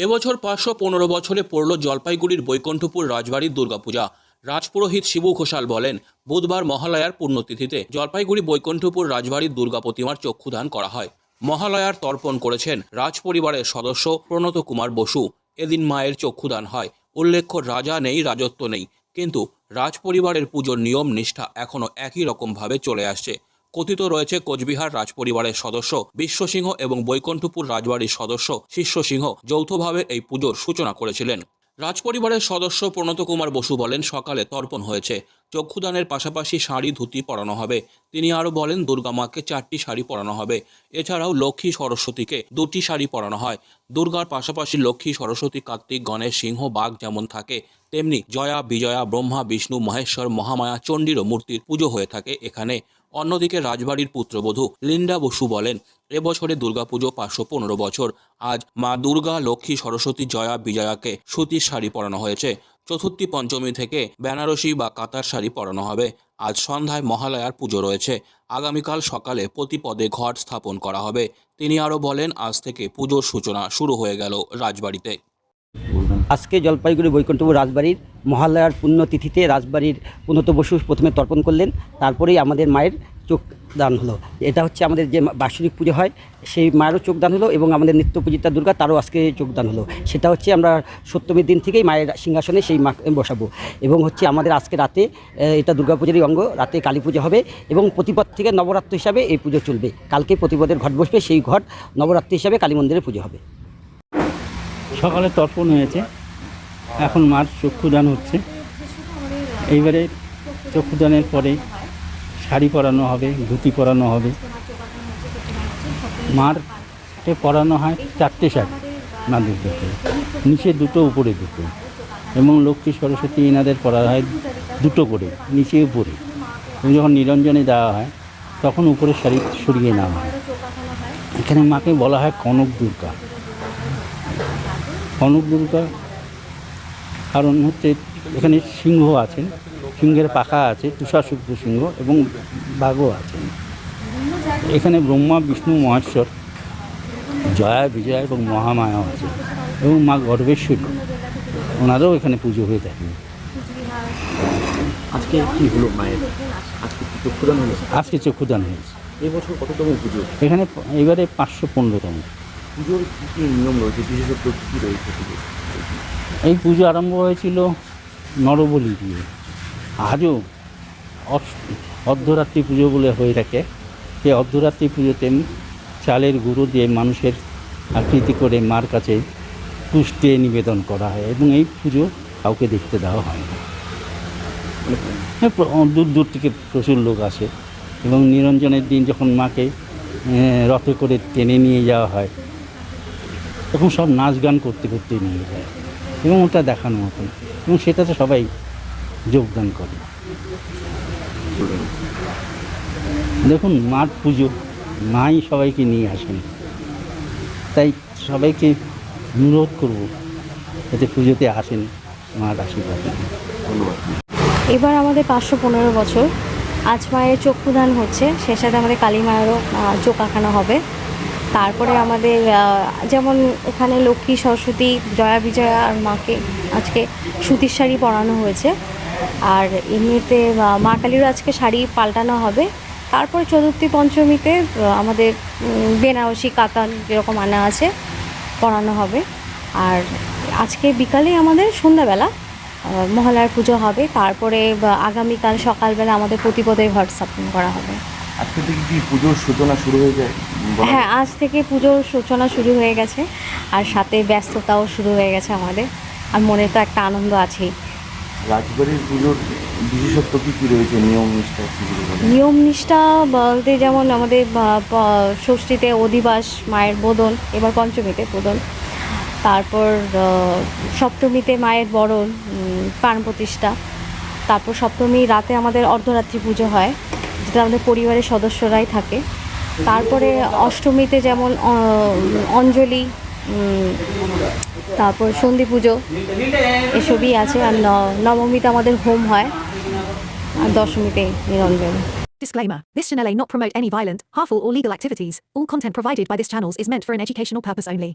এবছর পাঁচশো পনেরো বছরে পড়ল জলপাইগুড়ির বৈকুণ্ঠপুর রাজবাড়ির দুর্গাপূজা। রাজপুরোহিত শিবু ঘোষাল বলেন, বুধবার মহালয়ার পুণ্যতিথিতে জলপাইগুড়ি বৈকুণ্ঠপুর রাজবাড়ির দুর্গা প্রতিমার চক্ষুদান করা হয়। মহালয়ার তর্পণ করেছেন রাজপরিবারের সদস্য প্রণত কুমার বসু। এদিন মায়ের চক্ষুদান হয়। উল্লেখ্য, রাজা নেই, রাজত্ব নেই। কিন্তু রাজপরিবারের পুজোর নিয়ম, নিষ্ঠা এখনও একই রকমভাবে চলে আসছে। কথিত রয়েছে কোচবিহার রাজপরিবারের সদস্য বিশ্বসিংহ এবং বৈকুণ্ঠপুর রাজবাড়ির সদস্য শিষ্য সিংহ যৌথভাবে এই পুজোর সূচনা করেছিলেন। রাজপরিবারের সদস্য প্রণত কুমার বসু বলেন, সকালে তর্পণ হয়েছে। চক্ষুদানের পাশাপাশি শাড়ি, ধুতি পরানো হবে। তিনি আরও বলেন, দুর্গা মাকে চারটি শাড়ি পরানো হবে। এছাড়াও লক্ষ্মী সরস্বতীকে দুটি শাড়ি পরানো হয়। দুর্গার পাশাপাশি লক্ষ্মী সরস্বতী, কার্তিক, গণেশ, সিংহ, বাঘ যেমন থাকে, তেমনি জয়া, বিজয়া, ব্রহ্মা, বিষ্ণু, মহেশ্বর, মহামায়া, চণ্ডীরও মূর্তির পুজো হয়ে থাকে এখানে। অন্যদিকে রাজবাড়ির পুত্রবধূ লিন্ডা বসু বলেন এবছরে দুর্গাপুজো পাঁচশো পনেরো বছর। আজ মা দুর্গা, লক্ষ্মী, সরস্বতী, জয়া, বিজয়াকে সুতির শাড়ি পরানো হয়েছে। চতুর্থী পঞ্চমী থেকে বেনারসি বা কাতার শাড়ি পরানো হবে। আজ সন্ধ্যায় মহালয়ার পুজো রয়েছে। আগামীকাল সকালে প্রতিপদে ঘট স্থাপন করা হবে। তিনি আরও বলেন, আজ থেকে পুজোর সূচনা শুরু হয়ে গেল রাজবাড়িতে। আজকে জলপাইগুড়ি বৈকুণ্ঠপুর রাজবাড়ির মহালয়ার পুণ্যতিথিতে রাজবাড়ির উন্নত বসু প্রথমে তর্পণ করলেন, তারপরেই আমাদের মায়ের চোখ দান হলো। এটা হচ্ছে আমাদের যে বাৎসরিক পুজো হয়, সেই মায়েরও চোখ দান হলো এবং আমাদের নিত্য পূজিতা দুর্গা তারও আজকে চোখ দান হলো। সেটা হচ্ছে আমরা সপ্তমীর দিন থেকেই মায়ের সিংহাসনে সেই মা বসাবো এবং হচ্ছে আমাদের আজকে রাতে এটা দুর্গাপূজারই অঙ্গ, রাতে কালী পুজো হবে এবং প্রতিপদ থেকে নবরাত্রি হিসাবে এই পুজো চলবে। কালকে প্রতিপদের ঘট বসবে, সেই ঘট নবরাত্রি হিসাবে কালী মন্দিরে পুজো হবে। সকালে তর্পণ হয়েছে। এখন মার চক্ষুদান হচ্ছে। এইবারে চক্ষুদানের পরে শাড়ি পরানো হবে, ধুতি পরানো হবে। মারকে পরানো হয় চারটে শাড়ি মা দুর্গাকে নিচে দুটো, উপরে দুটো এবং লক্ষ্মী সরস্বতী এনাদের পরা হয় দুটো করে, নিচে উপরে। এবং যখন নিরঞ্জনে দেওয়া হয়, তখন উপরে শাড়ি সরিয়ে নেওয়া হয়। এখানে মাকে বলা হয় কনক দুর্গা। কনক দুর্গা কারণ হচ্ছে এখানে সিংহ আছেন সিংহের পাখা আছে তুষার শুক্র সিংহ এবং বাঘও আছেন। এখানে ব্রহ্মা বিষ্ণু মহেশ্বর জয়া বিজয়া এবং মহামায়া আছে এবং মা গর্বেশ্বরী ওনারাও এখানে পুজো হয়ে থাকে আজকে কি হলো মায়ের? আজকে চক্ষুদান হয়েছে আজকে চক্ষুদান হয়েছে। এবছর কততম পুজো? এখানে এবারে পাঁচশো পনেরোতম। পুজোর কী নিয়ম রয়েছে? বিশেষত্ব কী রয়েছে এই পুজো আরম্ভ হয়েছিল নরবলি দিয়ে। আজও অর্ধরাত্রি পুজো বলে হয়ে থাকে। সেই অর্ধরাত্রি পুজোতে চালের গুঁড়ো দিয়ে মানুষের আকৃতি করে মার কাছে পুষ্টে নিবেদন করা হয় এবং এই পুজো কাউকে দেখতে দেওয়া হয় না। হ্যাঁ, দূর দূর থেকে প্রচুর লোক আসে এবং নিরঞ্জনের দিন যখন মাকে রথে করে টেনে নিয়ে যাওয়া হয় তখন সব নাচ গান করতে করতে নিয়ে যায়। এবং ওটা দেখানো মতন। এবং সেটাতে সবাই যোগদান করে। দেখুন, মার পুজো, মাই সবাইকে নিয়ে আসেন। তাই সবাইকে অনুরোধ করব যাতে পুজোতে আসেন, মার আশীর্বাদ এবার আমাদের পাঁচশো পনেরো বছর। আজ মায়ের চক্ষুদান হচ্ছে। সে সাথে আমাদের কালী মায়েরও চোখ আঁকানো হবে। তারপরে আমাদের যেমন এখানে লক্ষ্মী, সরস্বতী, জয়া, বিজয়া আর মাকে আজকে সুতির শাড়ি পরানো হয়েছে। আর এমনিতে মা কালীরও আজকে শাড়ি পাল্টানো হবে। তারপরে চতুর্থী পঞ্চমীতে আমাদের বেনারসি, কাতান যেরকম আনা আছে, পরানো হবে। আর আজকে বিকালে আমাদের সন্ধ্যাবেলা মহালয়ার পুজো হবে। তারপরে, আগামীকাল সকালবেলা আমাদের প্রতিপদের ঘট স্থাপন করা হবে। আজকে থেকে কি পুজোর সূচনা শুরু হয়ে যায়? হ্যাঁ আজ থেকে পুজোর সূচনা শুরু হয়ে গেছে আর সাথে ব্যস্ততাও শুরু হয়ে গেছে আমাদের। আর মনে তো একটা আনন্দ আছেই। রাজবাড়ির পুজোর বিশেষত্ব কী কী রয়েছে? নিয়ম নিষ্ঠা নিয়ম নিষ্ঠা বলতে যেমন আমাদের ষষ্ঠীতে অধিবাস মায়ের বোদন এবার পঞ্চমীতে বোদন। তারপর সপ্তমীতে মায়ের বরণ প্রাণ প্রতিষ্ঠা। তারপর সপ্তমী রাতে আমাদের অর্ধরাত্রি পুজো হয়। যেটা আমাদের পরিবারের সদস্যরাই থাকে তারপরে অষ্টমীতে যেমন অঞ্জলি তারপর সন্ধি পুজো এসবই আছে আর নবমীতে আমাদের হোম হয় আর দশমীতে নিরঞ্জন Disclaimer This channel may not promote any violent, harmful, or legal activities. All content provided by this channel is meant for an educational purpose only.